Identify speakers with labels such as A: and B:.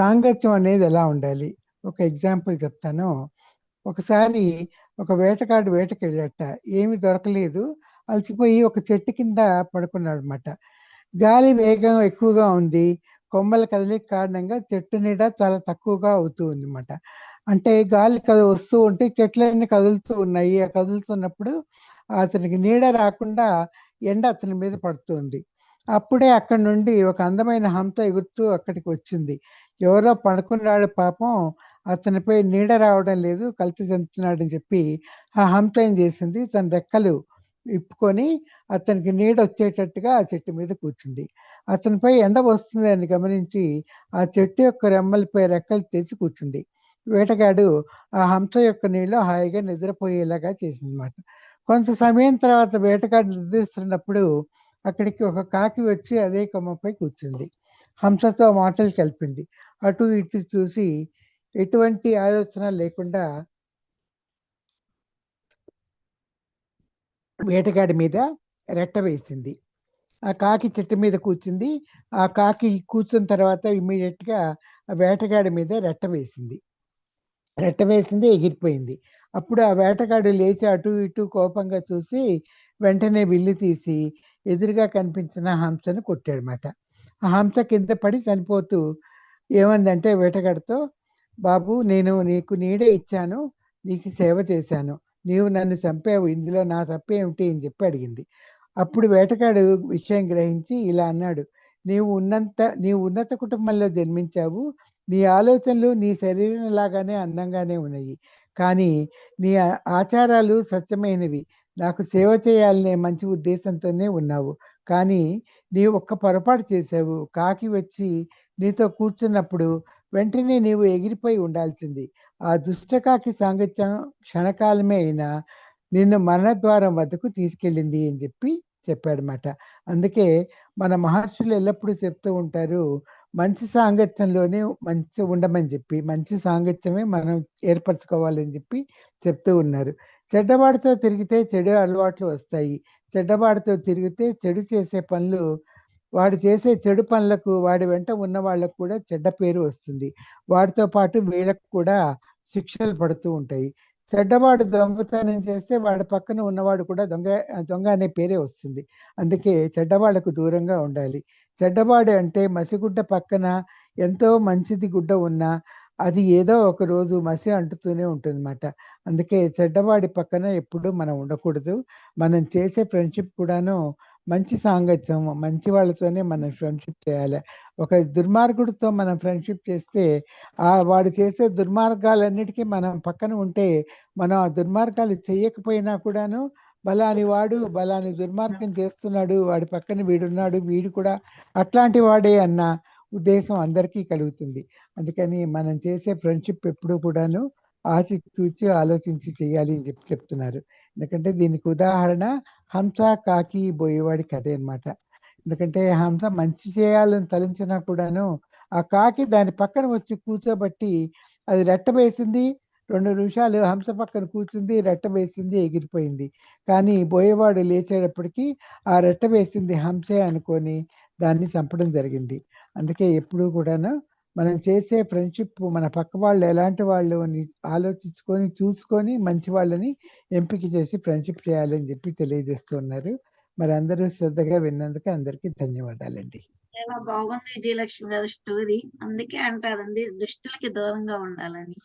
A: సాంగత్యం అనేది ఎలా ఉండాలి? ఒక ఎగ్జాంపుల్ చెప్తాను. ఒకసారి ఒక వేటగాడు వేటకెళ్ళట ఏమి దొరకలేదు. అలసిపోయి ఒక చెట్టు కింద పడుకున్నాడు అనమాట గాలి వేగం ఎక్కువగా ఉంది. కొమ్మల కదలిక కారణంగా చెట్టు నీడ చాలా తక్కువగా అవుతూ ఉంది అనమాట అంటే గాలి కద వస్తూ ఉంటే చెట్లన్నీ కదులుతూ ఉన్నాయి. ఆ కదులుతున్నప్పుడు అతనికి నీడ రాకుండా ఎండ అతని మీద పడుతుంది అప్పుడే అక్కడి నుండి ఒక అందమైన హంస ఎగురుతూ అక్కడికి వచ్చింది. ఎవరో పడుకున్నాడు పాపం అతనిపై నీడ రావడం లేదు కలిసి చెందుతున్నాడని చెప్పి ఆ హంతయం ఏం చేసింది. తన రెక్కలు ఇప్పుకొని అతనికి నీడ వచ్చేటట్టుగా ఆ చెట్టు మీద కూర్చుంది. అతనిపై ఎండ వస్తుంది అని గమనించి ఆ చెట్టు యొక్క రెమ్మలపై రెక్కలు తెచ్చి కూర్చుంది. వేటగాడు ఆ హంస యొక్క నీళ్ళు హాయిగా నిద్రపోయేలాగా చేసిందన్నమాట. కొంత సమయం తర్వాత వేటగాడు నిద్రిస్తున్నప్పుడు అక్కడికి ఒక కాకి వచ్చి అదే కొమ్మపై కూర్చుంది. హంసతో మాటలు కలిపింది. అటు ఇటు చూసి ఎటువంటి ఆలోచన లేకుండా వేటగాడి మీద రెట్ట వేసింది. ఆ కాకి చెట్టు మీద కూర్చుంది. ఆ కాకి కూర్చున్న తర్వాత ఇమ్మీడియట్గా ఆ వేటగాడి మీద రెట్ట వేసింది. రెట్ట వేసింది ఎగిరిపోయింది. అప్పుడు ఆ వేటగాడు లేచి అటు ఇటు కోపంగా చూసి వెంటనే విల్లు తీసి ఎదురుగా కనిపించిన హంసను కొట్టాడనమాట మాట హంస కింద పడి చనిపోతూ ఏమందంటే వేటగాడితో బాబు నేను నీకు నీడే ఇచ్చాను నీకు సేవ చేశాను. నీవు నన్ను చంపావు ఇందులో నా తప్పే ఏమిటి అని చెప్పి అడిగింది. అప్పుడు వేటగాడు విషయం గ్రహించి ఇలా అన్నాడు నీవు ఉన్నంత నీవు ఉన్నత కుటుంబంలో జన్మించావు. నీ ఆలోచనలు నీ శరీరం లాగానే అందంగానే ఉన్నాయి. కానీ నీ ఆచారాలు స్వచ్ఛమైనవి. నాకు సేవ చేయాలనే మంచి ఉద్దేశంతోనే ఉన్నావు. కానీ నీవు ఒక్క పొరపాటు చేసావు కాకి వచ్చి నీతో కూర్చున్నప్పుడు వెంటనే నీవు ఎగిరిపోయి ఉండాల్సింది. ఆ దుష్టకాకి సాంగత్యం క్షణకాలమే అయినా నిన్ను మరణద్వారం వద్దకు తీసుకెళ్ళింది అని చెప్పి చెప్పాడనమాట అందుకే మన మహర్షులు ఎల్లప్పుడూ చెప్తూ ఉంటారు మంచి సాంగత్యంలోనే మంచి ఉండమని చెప్పి మంచి సాంగత్యమే మనం ఏర్పరచుకోవాలని చెప్పి చెప్తూ ఉన్నారు. చెడ్డవాడితో తిరిగితే చెడు అలవాట్లు వస్తాయి. చెడ్డవాడితో తిరిగితే చెడు చేసే పనులు వాడు చేసే చెడు పనులకు వాడి వెంట ఉన్న వాళ్ళకు కూడా చెడ్డ పేరు వస్తుంది. వాడితో పాటు వీళ్ళకు కూడా శిక్షలు పడుతూ ఉంటాయి. చెడ్డవాడు దొంగతనం చేస్తే వాడి పక్కన ఉన్నవాడు కూడా దొంగ దొంగ అనే పేరే వస్తుంది. అందుకే చెడ్డవాళ్ళకు దూరంగా ఉండాలి. చెడ్డవాడు అంటే మసిగుడ్డ పక్కన ఎంతో మంచిది గుడ్డ ఉన్నా అది ఏదో ఒక రోజు మసి అంటుతూనే ఉంటుందన్నమాట. అందుకే చెడ్డవాడి పక్కన ఎప్పుడూ మనం ఉండకూడదు. మనం చేసే ఫ్రెండ్షిప్ కూడాను మంచి సాంగత్యం మంచి వాళ్ళతోనే మనం ఫ్రెండ్షిప్ చేయాలి. ఒక దుర్మార్గుడితో మనం ఫ్రెండ్షిప్ చేస్తే ఆ వాడు చేసే దుర్మార్గాలన్నిటికీ మనం పక్కన ఉంటే మనం ఆ దుర్మార్గాలు చేయకపోయినా కూడాను బలాని వాడు బలాని దుర్మార్గం చేస్తున్నాడు వాడి పక్కన వీడున్నాడు వీడు కూడా అట్లాంటి వాడే అన్న ఉద్దేశం అందరికీ కలుగుతుంది. అందుకని మనం చేసే ఫ్రెండ్షిప్ ఎప్పుడూ కూడాను ఆచితూచి ఆలోచించి చేయాలి అని చెప్పి చెప్తున్నారు. ఎందుకంటే దీనికి ఉదాహరణ హంస కాకి బోయేవాడి కథే అనమాట ఎందుకంటే హంస మంచి చేయాలని తలంచినా కూడాను ఆ కాకి దాని పక్కన వచ్చి కూర్చోబట్టి అది రెట్ట వేసింది రెండు నిమిషాలు హంస పక్కన కూర్చుంది రెట్ట వేసింది ఎగిరిపోయింది. కానీ బోయేవాడు లేచేటప్పటికి ఆ రెట్ట వేసింది హంసే అనుకొని దాన్ని చంపడం జరిగింది. అందుకే ఎప్పుడూ కూడాను మనం చేసే ఫ్రెండ్షిప్ మన పక్క వాళ్ళు ఎలాంటి వాళ్ళు అని ఆలోచించుకొని చూసుకొని మంచి వాళ్ళని ఎంపిక చేసి ఫ్రెండ్షిప్ చేయాలని చెప్పి తెలియజేస్తున్నారు. మరి అందరూ శ్రద్ధగా విన్నందుకు అందరికీ ధన్యవాదాలండి.
B: చాలా బాగుంది విజయలక్ష్మి గారి స్టోరీ. అందుకే అంటారండి దుష్టులకి దూరంగా ఉండాలని.